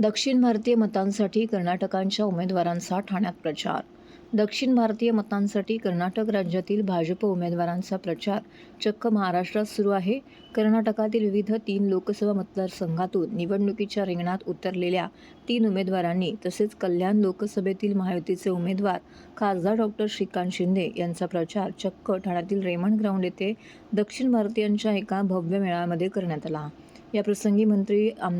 दक्षिण भारतीय मतांसाठी कर्नाटकांच्या उमेदवारांचा ठाण्यात प्रचार. दक्षिण भारतीय मतांसाठी कर्नाटक राज्यातील भाजप उमेदवारांचा प्रचार चक्क महाराष्ट्रात सुरू आहे. कर्नाटकातील विविध तीन लोकसभा मतदारसंघातून निवडणुकीच्या रिंगणात उतरलेल्या तीन उमेदवारांनी तसेच कल्याण लोकसभेतील महायुतीचे उमेदवार खासदार डॉक्टर श्रीकांत शिंदे यांचा प्रचार चक्क ठाण्यातील रेमंड ग्राउंड येथे दक्षिण भारतीयांच्या एका भव्य मेळाव्यामध्ये करण्यात आला. याप्रसंगी मंत्री आम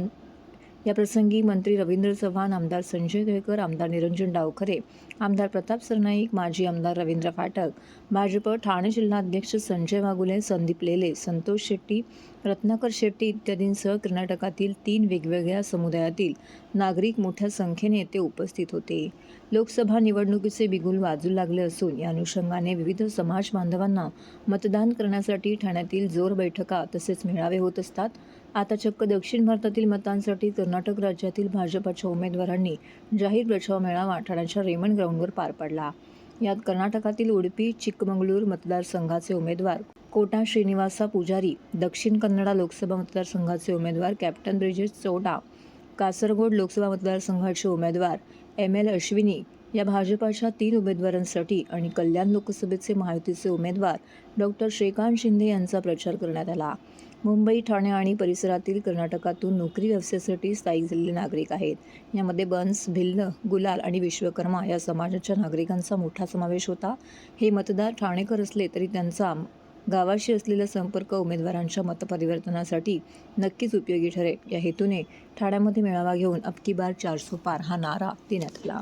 याप्रसंगी मंत्री रवींद्र चव्हाण आमदार संजय केळकर आमदार निरंजन डावखरे आमदार प्रताप सरनाईक माजी आमदार रवींद्र फाटक भाजप ठाणे जिल्हाध्यक्ष संजय वागुले संदीप लेले संतोष शेट्टी रत्नाकर शेट्टी इत्यादींसह कर्नाटकातील तीन वेगवेगळ्या समुदायातील नागरिक मोठ्या संख्येने येथे उपस्थित होते. लोकसभा निवडणुकीचे बिगुल वाजू लागले असून या अनुषंगाने विविध समाज बांधवांना मतदान करण्यासाठी ठाण्यातील जोर बैठका तसेच मेळावे होत असतात. आता चक्क दक्षिण भारतातील मतांसाठी कर्नाटक राज्यातील भाजपाच्या उमेदवारांनी जाहीर प्रचार मेळावा ठाण्याच्या रेमंड ग्राउंडवर पार पडला. यात कर्नाटकातील उडपी चिकमंगळूर मतदारसंघाचे उमेदवार कोटा श्रीनिवासा पुजारी दक्षिण कन्नडा लोकसभा मतदारसंघाचे उमेदवार कॅप्टन ब्रिजेश चोडा कासरगोड लोकसभा मतदारसंघाचे उमेदवार एम एल अश्विनी या भाजपाच्या तीन उमेदवारांसाठी आणि कल्याण लोकसभेचे महायुतीचे उमेदवार डॉक्टर श्रीकांत शिंदे यांचा प्रचार करण्यात आला. मुंबई ठाणे आणि परिसरातील कर्नाटकातून नोकरी व्यवसायासाठी स्थायिक झालेले नागरिक आहेत. यामध्ये बन्स भिल्ल गुलाल आणि विश्वकर्मा या समाजाच्या नागरिकांचा मोठा समावेश होता. हे मतदार ठाणेकर असले तरी त्यांचा गावाशी असलेला संपर्क उमेदवारांच्या मतपरिवर्तनासाठी नक्कीच उपयोगी ठरेल. या हेतूने ठाण्यामध्ये मेळावा घेऊन अबकी बार चारसो पार हा नारा देण्यात आला.